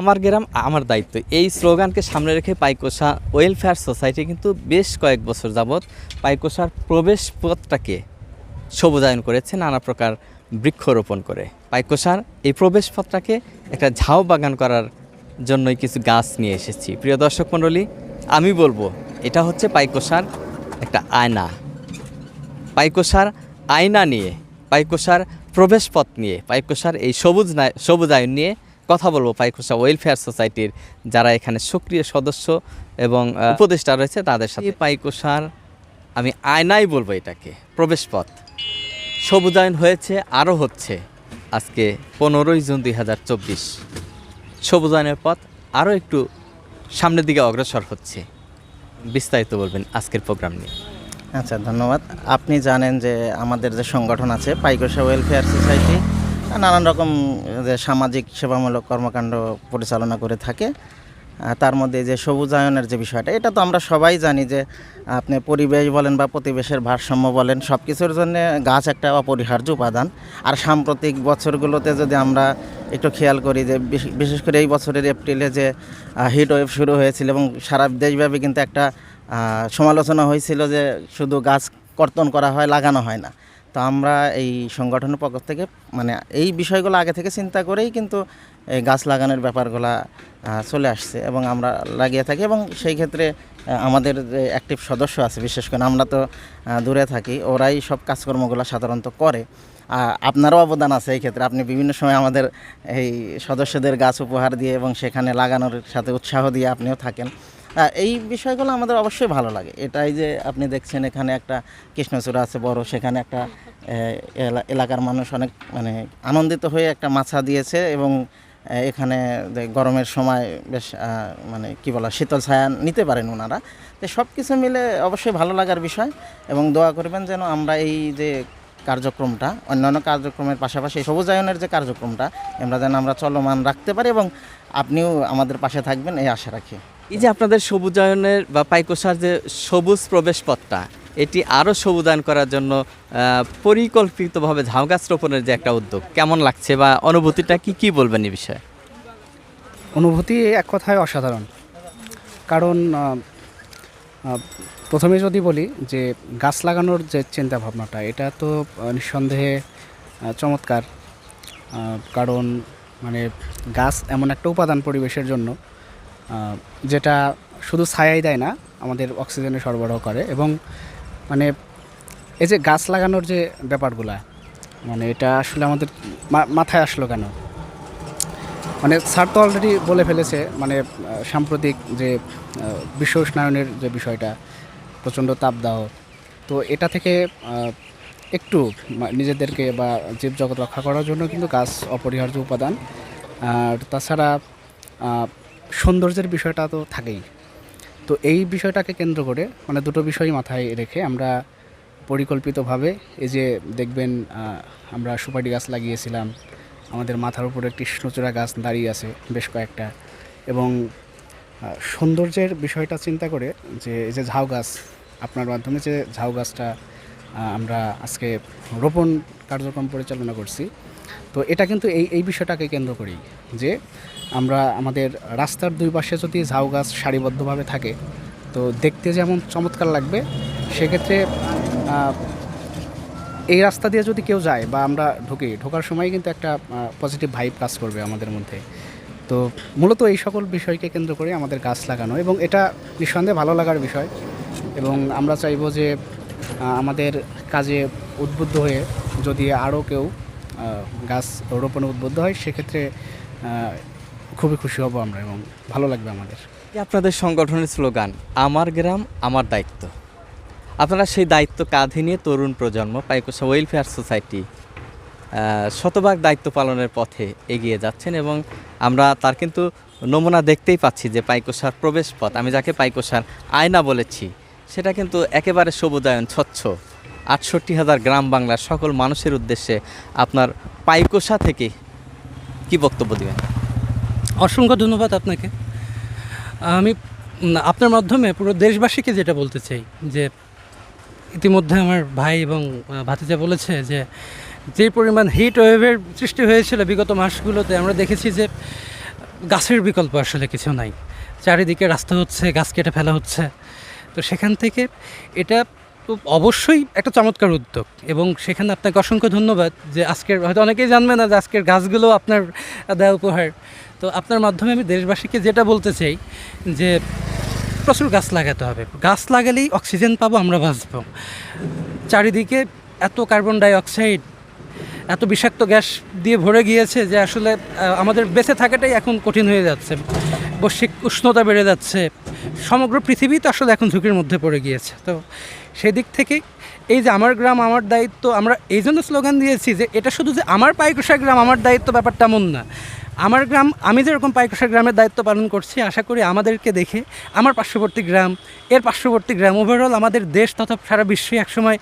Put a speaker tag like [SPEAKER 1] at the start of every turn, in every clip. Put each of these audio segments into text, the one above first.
[SPEAKER 1] আমার গ্রাম আমার দায়িত্ব। এই স্লোগানকে সামনে রেখে পাইকোষা ওয়েলফেয়ার সোসাইটি কিন্তু বেশ কয়েক বছর যাবৎ পাইকোষার প্রবেশ পথটাকে সবুজায়ন করেছে নানা প্রকার বৃক্ষরোপণ করে। পাইকোষার এই প্রবেশ পথটাকে একটা ঝাউ বাগান করার জন্যই কিছু গাছ নিয়ে এসেছি। প্রিয় দর্শক মণ্ডলী, আমি বলব, এটা হচ্ছে পাইকোষার একটা আয়না। পাইকোষার আয়না নিয়ে, পাইকোষার প্রবেশপথ নিয়ে, পাইকোষার এই সবুজ সবুজায়ন নিয়ে কথা বলব পাইকোষা ওয়েলফেয়ার সোসাইটির যারা এখানে সক্রিয় সদস্য এবং উপদেষ্টা রয়েছে তাদের সাথে। পাইকোষার আমি আয়নাই বলব এটাকে প্রবেশপথ। সবুজায়ন হয়েছে আরও হচ্ছে আজকে পনেরোই জুন দুই হাজার চব্বিশ। সবুজায়নের পথ আরও একটু সামনের দিকে অগ্রসর হচ্ছে। বিস্তারিত বলবেন আজকের প্রোগ্রাম নিয়ে।
[SPEAKER 2] আচ্ছা ধন্যবাদ। আপনি জানেন যে আমাদের যে সংগঠন আছে পাইকোষা ওয়েলফেয়ার সোসাইটি নানান রকম, যে সামাজিক সেবামূলক কর্মকাণ্ড পরিচালনা করে থাকে। তার মধ্যে যে সবুজায়নের যে বিষয়টা, এটা তো আমরা সবাই জানি যে আপনি পরিবেশ বলেন বা প্রতিবেশের ভারসাম্য বলেন সব কিছুর জন্য গাছ একটা অপরিহার্য উপাদান। আর সাম্প্রতিক বছরগুলোতে যদি আমরা একটু খেয়াল করি যে বিশেষ করে এই বছরের এপ্রিলে যে হিট ওয়েভ শুরু হয়েছিল এবং সারা দেশব্যাপী কিন্তু একটা সমালোচনা হয়েছিল যে শুধু গাছ কর্তন করা হয়, লাগানো হয় না। তো আমরা এই সংগঠনের পক্ষ থেকে মানে এই বিষয়গুলো আগে থেকে চিন্তা করেই কিন্তু এই গাছ লাগানোর ব্যাপারগুলো চলে আসছে এবং আমরা লাগিয়ে থাকি এবং সেই ক্ষেত্রে আমাদের যে অ্যাক্টিভ সদস্য আছে, বিশেষ করে আমরা তো দূরে থাকি, ওরাই সব কাজকর্মগুলো সাধারণত করে। আপনারও অবদান আছে এই ক্ষেত্রে, আপনি বিভিন্ন সময় আমাদের এই সদস্যদের গাছ উপহার দিয়ে এবং সেখানে লাগানোর সাথে উৎসাহ দিয়ে আপনিও থাকেন। এই বিষয়গুলো আমাদের অবশ্যই ভালো লাগে। এটাই যে আপনি দেখছেন এখানে একটা কৃষ্ণচূড়া আছে বড়, সেখানে একটা এলা- এলাকার মানুষ অনেক মানে আনন্দিত হয়ে একটা মাছা দিয়েছে এবং এখানে গরমের সময় বেশ মানে কি বলা, শীতল ছায়া নিতে পারেন ওনারা। তো সব কিছু মিলে অবশ্যই ভালো লাগার বিষয় এবং দোয়া করবেন যেন আমরা এই যে কার্যক্রমটা, অন্যান্য কার্যক্রমের পাশাপাশি সবুজায়নের যে কার্যক্রমটা, আমরা যেন আমরা চলমান রাখতে পারি এবং আপনিও আমাদের পাশে থাকবেন, এই আশা রাখি।
[SPEAKER 1] এই যে আপনাদের সবুজায়নের বা পাইকোষার যে সবুজ প্রবেশ পথটা এটি আরও সবুজায়ন করার জন্য পরিকল্পিতভাবে ঝাউ গাছ রোপণের যে একটা উদ্যোগ, কেমন লাগছে বা অনুভূতিটা কি কি বলবেন এই বিষয়ে?
[SPEAKER 3] অনুভূতি এক কথায় অসাধারণ। কারণ প্রথমে যদি বলি যে গাছ লাগানোর যে চিন্তা ভাবনাটা এটা তো নিঃসন্দেহে চমৎকার। কারণ মানে গাছ এমন একটা উপাদান পরিবেশের জন্য যেটা শুধু ছায়াই দেয় না, আমাদের অক্সিজেনে সরবরাহ করে এবং মানে এই যে গাছ লাগানোর যে ব্যাপারগুলো মানে এটা আসলে আমাদের মাথায় আসলো কেন? মানে স্যার তো অলরেডি বলে ফেলেছে মানে সাম্প্রতিক যে বিশ্ব উষ্ণায়নের যে বিষয়টা, প্রচণ্ড তাপদাহ, তো এটা থেকে একটু নিজেদেরকে বা জীবজগৎ রক্ষা করার জন্য কিন্তু গাছ অপরিহার্য উপাদান, আর তাছাড়া সৌন্দর্যের বিষয়টা তো থাকেই। তো এই বিষয়টাকে কেন্দ্র করে মানে দুটো বিষয় মাথায় রেখে আমরা পরিকল্পিতভাবে এই যে দেখবেন আমরা সুপারি গাছ লাগিয়েছিলাম, আমাদের মাথার উপরে কৃষ্ণচূড়া গাছ দাঁড়িয়ে আছে বেশ কয়েকটা এবং সৌন্দর্যের বিষয়টা চিন্তা করে যে এই যে ঝাউ গাছ, আপনার মাধ্যমে যে ঝাউ গাছটা আমরা আজকে রোপণ কার্যক্রম পরিচালনা করছি তো এটা কিন্তু এই এই বিষয়টাকে কেন্দ্র করেই যে আমরা আমাদের রাস্তার দুই পাশে যদি ঝাউ গাছ সারিবদ্ধভাবে থাকে, তো দেখতে যেমন চমৎকার লাগবে, সেক্ষেত্রে এই রাস্তা দিয়ে যদি কেউ যায় বা আমরা ঢুকি, ঢোকার সময় কিন্তু একটা পজিটিভ ভাইব কাজ করবে আমাদের মধ্যে। তো মূলত এই সকল বিষয়কে কেন্দ্র করে আমাদের গাছ লাগানো এবং এটা নিঃসন্দেহে ভালো লাগার বিষয় এবং আমরা চাইব যে আমাদের কাজে উদ্বুদ্ধ হয়ে যদি আরও কেউ গাছ রোপণে উদ্বুদ্ধ হয়, সেক্ষেত্রে খুবই খুশি হব আমরা এবং ভালো লাগবে আমাদের।
[SPEAKER 1] আপনাদের সংগঠনের স্লোগান? আমার গ্রাম, আমার দায়িত্ব। আপনারা সেই দায়িত্ব কাঁধে নিয়ে তরুণ প্রজন্ম পাইকোষা ওয়েলফেয়ার সোসাইটি শতভাগ দায়িত্ব পালনের পথে এগিয়ে যাচ্ছেন এবং আমরা তার কিন্তু নমুনা দেখতেই পাচ্ছি যে পাইকোষার প্রবেশ পথ আমি যাকে পাইকোষার আয়না বলেছি, সেটা কিন্তু একেবারে সবুজায়ন, স্বচ্ছ। আটষট্টি হাজার গ্রাম বাংলার সকল মানুষের উদ্দেশ্যে আপনার পাইকোষা থেকে কি বক্তব্য দেবেন?
[SPEAKER 4] অসংখ্য ধন্যবাদ আপনাকে। আমি আপনার মাধ্যমে পুরো দেশবাসীকে যেটা বলতে চাই, যে ইতিমধ্যে আমার ভাই এবং ভাতিজা বলেছে যে যে পরিমাণ হিট ওয়েভের সৃষ্টি হয়েছিল বিগত মাসগুলোতে, আমরা দেখেছি যে গাছের বিকল্প আসলে কিছু নাই। চারিদিকে রাস্তা হচ্ছে, গাছ কেটে ফেলা হচ্ছে। তো সেখান থেকে এটা তো অবশ্যই একটা চমৎকার উদ্যোগ এবং সেখানে আপনাকে অসংখ্য ধন্যবাদ যে আজকের, হয়তো অনেকেই জানবে না যে আজকের গাছগুলো আপনার দেওয়া উপহার। তো আপনার মাধ্যমে আমি দেশবাসীকে যেটা বলতে চাই যে প্রচুর গাছ লাগাতে হবে। গাছ লাগালেই অক্সিজেন পাবো, আমরা বাঁচবো। চারিদিকে এত কার্বন ডাই অক্সাইড এত বিষাক্ত গ্যাস দিয়ে ভরে গিয়েছে যে আসলে আমাদের বেঁচে থাকাটাই এখন কঠিন হয়ে যাচ্ছে। বৈশ্বিক উষ্ণতা বেড়ে যাচ্ছে। সমগ্র পৃথিবী তো আসলে এখন ঝুঁকির মধ্যে পড়ে গিয়েছে। তো সেই দিক থেকে এই যে আমার গ্রাম, আমার দায়িত্ব, আমরা এই জন্য স্লোগান দিয়েছি যে এটা শুধু যে আমার পাইকোষা গ্রাম, আমার দায়িত্ব ব্যাপারটা এমন না। আমার গ্রাম, আমি যেরকম পাইকোষা গ্রামের দায়িত্ব পালন করছি, আশা করি আমাদেরকে দেখে আমার পার্শ্ববর্তী গ্রাম, এর পার্শ্ববর্তী গ্রাম ওভারঅল আমাদের দেশ তথা সারা বিশ্বে একসময়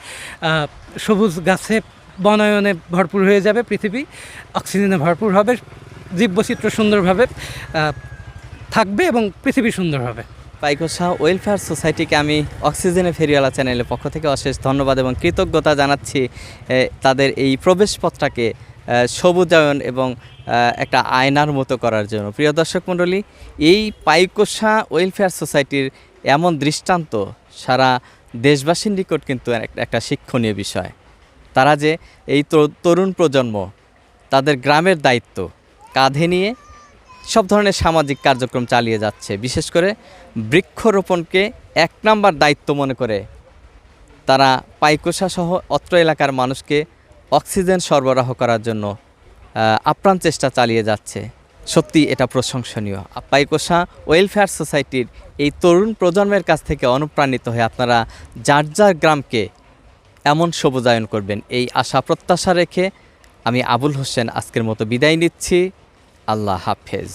[SPEAKER 4] সবুজ গাছে বনায়নে ভরপুর হয়ে যাবে, পৃথিবী অক্সিজেনে ভরপুর হবে, জীববৈচিত্র্য সুন্দরভাবে থাকবে এবং পৃথিবী সুন্দর হবে।
[SPEAKER 1] পাইকোষা ওয়েলফেয়ার সোসাইটিকে আমি অক্সিজেনে ফেরিওয়ালা চ্যানেলের পক্ষ থেকে অশেষ ধন্যবাদ এবং কৃতজ্ঞতা জানাচ্ছি তাদের এই প্রবেশপথটাকে সবুজায়ন এবং একটা আয়নার মতো করার জন্য। প্রিয় দর্শক মণ্ডলী, এই পাইকোষা ওয়েলফেয়ার সোসাইটির এমন দৃষ্টান্ত সারা দেশবাসীর নিকট কিন্তু একটা শিক্ষণীয় বিষয়। তারা যে এই তরুণ প্রজন্ম, তাদের গ্রামের দায়িত্ব কাঁধে নিয়ে সব ধরনের সামাজিক কার্যক্রম চালিয়ে যাচ্ছে। বিশেষ করে বৃক্ষরোপণকে এক নাম্বার দায়িত্ব মনে করে তারা পাইকোষা সহ অত্র এলাকার মানুষকে অক্সিজেন সরবরাহ করার জন্য আপ্রাণ চেষ্টা চালিয়ে যাচ্ছে। সত্যি এটা প্রশংসনীয়। পাইকোষা ওয়েলফেয়ার সোসাইটির এই তরুণ প্রজন্মের কাছ থেকে অনুপ্রাণিত হয়ে আপনারা যার যার গ্রামকে এমন সবুজায়ন করবেন, এই আশা প্রত্যাশা রেখে আমি আবুল হোসেন আজকের মতো বিদায় নিচ্ছি। আল্লাহ হাফেজ